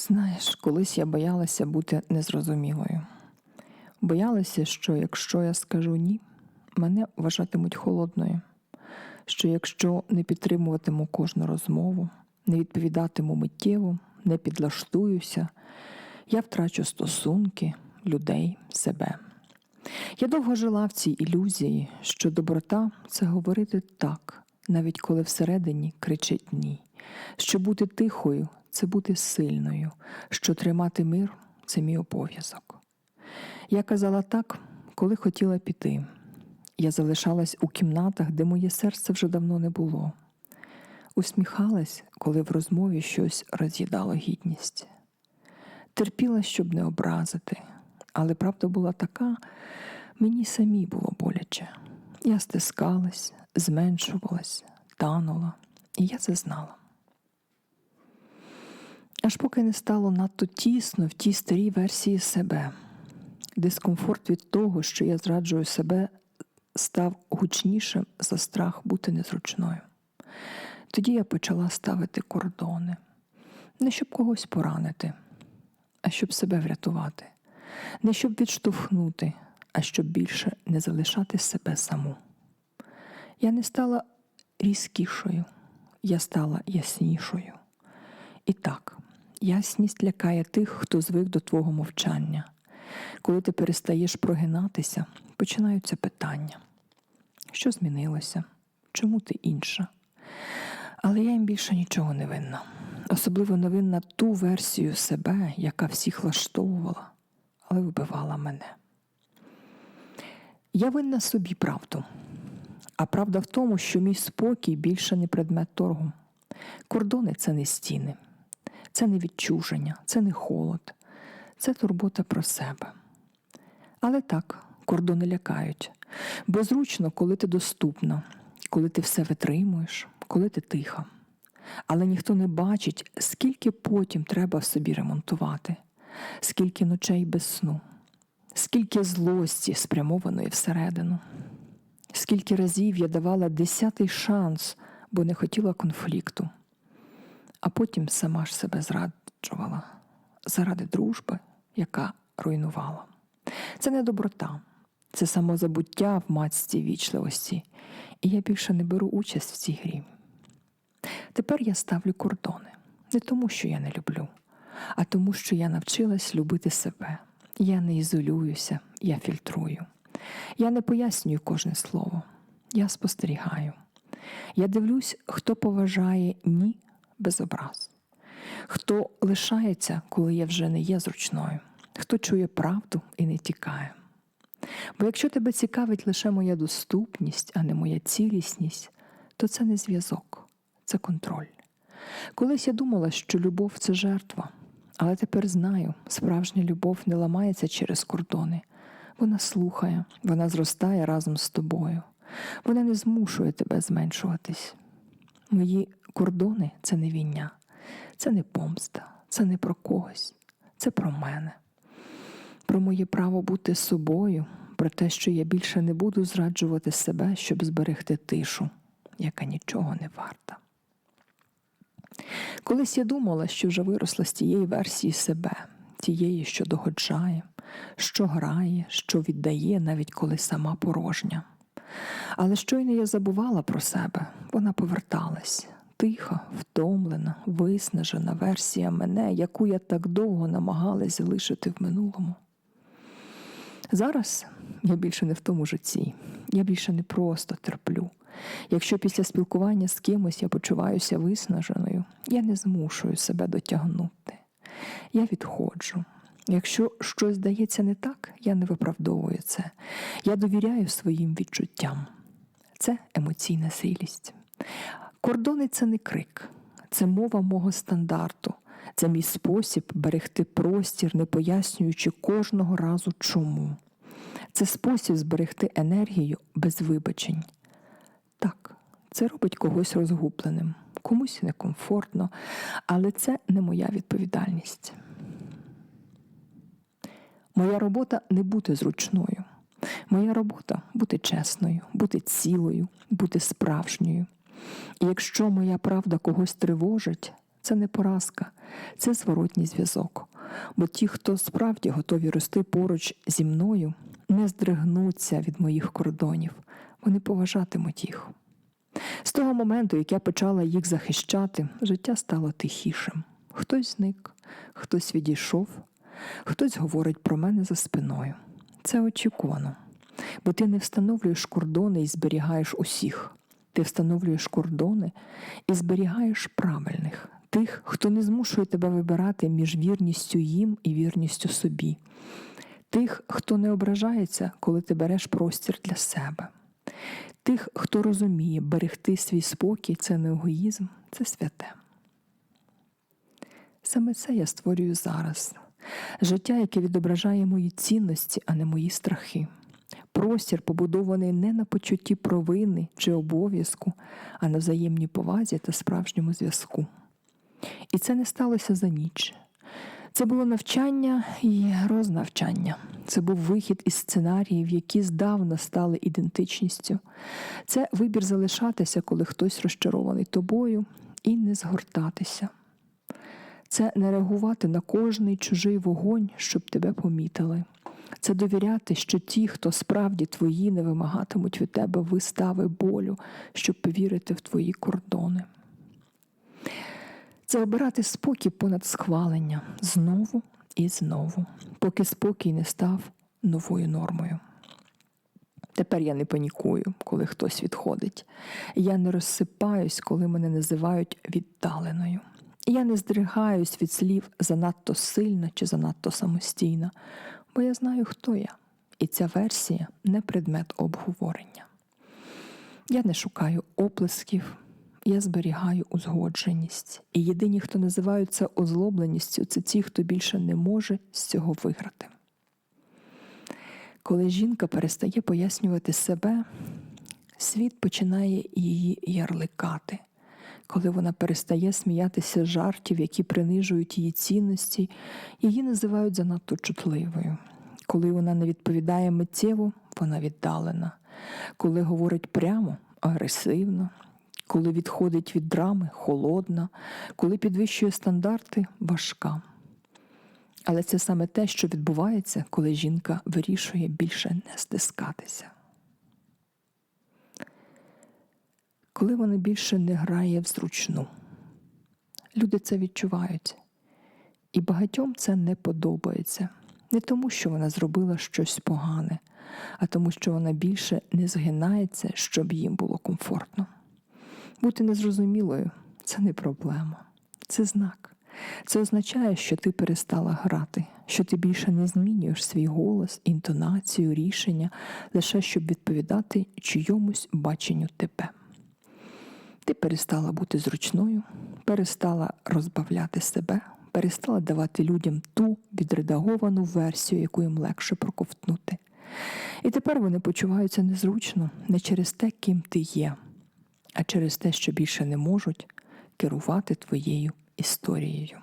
Знаєш, колись я боялася бути незрозумілою. Боялася, що якщо я скажу ні, мене вважатимуть холодною, що якщо не підтримуватиму кожну розмову, не відповідатиму миттєво, не підлаштуюся, я втрачу стосунки, людей, себе. Я довго жила в цій ілюзії, що доброта це говорити так, навіть коли всередині кричить ні, що бути тихою це бути сильною, що тримати мир це мій обов'язок. Я казала так, коли хотіла піти. Я залишалась у кімнатах, де моє серце вже давно не було. Усміхалась, коли в розмові щось роз'їдало гідність. Терпіла, щоб не образити, але правда була така, мені самій було боляче. Я стискалась, зменшувалась, танула, і я це знала. Аж поки не стало надто тісно в тій старій версії себе. Дискомфорт від того, що я зраджую себе, став гучнішим за страх бути незручною. Тоді я почала ставити кордони, не щоб когось поранити, а щоб себе врятувати, не щоб відштовхнути, а щоб більше не залишати себе саму. Я не стала різкішою, я стала яснішою. І так, ясність лякає тих, хто звик до твого мовчання. Коли ти перестаєш прогинатися, починаються питання. Що змінилося? Чому ти інша? Але я їм більше нічого не винна. Особливо не винна ту версію себе, яка всіх влаштовувала, але вбивала мене. Я винна собі правду. А правда в тому, що мій спокій більше не предмет торгу. Кордони це не стіни, це не відчуження, це не холод, це турбота про себе. Але так, кордони лякають, бо зручно, коли ти доступна, коли ти все витримуєш, коли ти тиха. Але ніхто не бачить, скільки потім треба в собі ремонтувати, скільки ночей без сну, скільки злості спрямованої всередину, скільки разів я давала десятий шанс, бо не хотіла конфлікту, а потім сама ж себе зраджувала заради дружби, яка руйнувала. Це не доброта, це самозабуття в мацьці вічливості, і я більше не беру участь в цій грі. Тепер я ставлю кордони не тому, що я не люблю, а тому, що я навчилась любити себе. Я не ізолююся, я фільтрую. Я не пояснюю кожне слово, я спостерігаю. Я дивлюсь, хто поважає ні без образ, хто лишається, коли я вже не є зручною, хто чує правду і не тікає. Бо якщо тебе цікавить лише моя доступність, а не моя цілісність, то це не зв'язок, це контроль. Колись я думала, що любов це жертва, але тепер знаю, справжня любов не ламається через кордони. Вона слухає, вона зростає разом з тобою. Вона не змушує тебе зменшуватись. Мої кордони це не війня, це не помста, це не про когось, це про мене, про моє право бути собою, про те, що я більше не буду зраджувати себе, щоб зберегти тишу, яка нічого не варта. Колись я думала, що вже виросла з тієї версії себе, тієї, що догоджає, що грає, що віддає, навіть коли сама порожня. Але щойно я забувала про себе, вона поверталась. Тиха, втомлена, виснажена версія мене, яку я так довго намагалась залишити в минулому. Зараз я більше не в тому житті, я більше не просто терплю. Якщо після спілкування з кимось я почуваюся виснаженою, я не змушую себе дотягнути. Я відходжу. Якщо щось здається не так, я не виправдовую це. Я довіряю своїм відчуттям. Це емоційна силість. Кордони це не крик, це мова мого стандарту, це мій спосіб берегти простір, не пояснюючи кожного разу чому. Це спосіб зберегти енергію без вибачень. Так, це робить когось розгубленим, комусь некомфортно, але це не моя відповідальність. Моя робота не бути зручною. Моя робота бути чесною, бути цілою, бути справжньою. І якщо моя правда когось тривожить, це не поразка, це зворотній зв'язок. Бо ті, хто справді готові рости поруч зі мною, не здригнуться від моїх кордонів, вони поважатимуть їх. З того моменту, як я почала їх захищати, життя стало тихішим. Хтось зник, хтось відійшов, хтось говорить про мене за спиною. Це очікувано, бо ти не встановлюєш кордони і зберігаєш усіх. Ти встановлюєш кордони і зберігаєш правильних, тих, хто не змушує тебе вибирати між вірністю їм і вірністю собі, тих, хто не ображається, коли ти береш простір для себе, тих, хто розуміє, берегти свій спокій це не егоїзм, це святе. Саме це я створюю зараз. Життя, яке відображає мої цінності, а не мої страхи. Простір, побудований не на почутті провини чи обов'язку, а на взаємній повазі та справжньому зв'язку. І це не сталося за ніч. Це було навчання і рознавчання. Це був вихід із сценаріїв, які здавна стали ідентичністю. Це вибір залишатися, коли хтось розчарований тобою, і не згортатися. Це не реагувати на кожний чужий вогонь, щоб тебе помітили. Це довіряти, що ті, хто справді твої, не вимагатимуть від тебе вистави болю, щоб повірити в твої кордони. Це обирати спокій понад схвалення знову і знову, поки спокій не став новою нормою. Тепер я не панікую, коли хтось відходить. Я не розсипаюсь, коли мене називають віддаленою. Я не здригаюсь від слів занадто сильна чи занадто самостійна, бо я знаю, хто я, і ця версія не предмет обговорення. Я не шукаю оплесків, я зберігаю узгодженість. І єдині, хто називають озлобленістю, це ті, хто більше не може з цього виграти. Коли жінка перестає пояснювати себе, світ починає її ярликати. Коли вона перестає сміятися жартів, які принижують її цінності, її називають занадто чутливою. Коли вона не відповідає миттєво, вона віддалена. Коли говорить прямо, агресивно, коли відходить від драми, холодна, коли підвищує стандарти, важка. Але це саме те, що відбувається, коли жінка вирішує більше не стискатися. Коли вона більше не грає в зручну. Люди це відчувають. І багатьом це не подобається. Не тому, що вона зробила щось погане, а тому, що вона більше не згинається, щоб їм було комфортно. Бути незрозумілою це не проблема, це знак. Це означає, що ти перестала грати, що ти більше не змінюєш свій голос, інтонацію, рішення лише щоб відповідати чийомусь баченню тебе. Ти перестала бути зручною, перестала розбавляти себе, перестала давати людям ту відредаговану версію, яку їм легше проковтнути. І тепер вони почуваються незручно не через те, ким ти є, а через те, що більше не можуть керувати твоєю історією.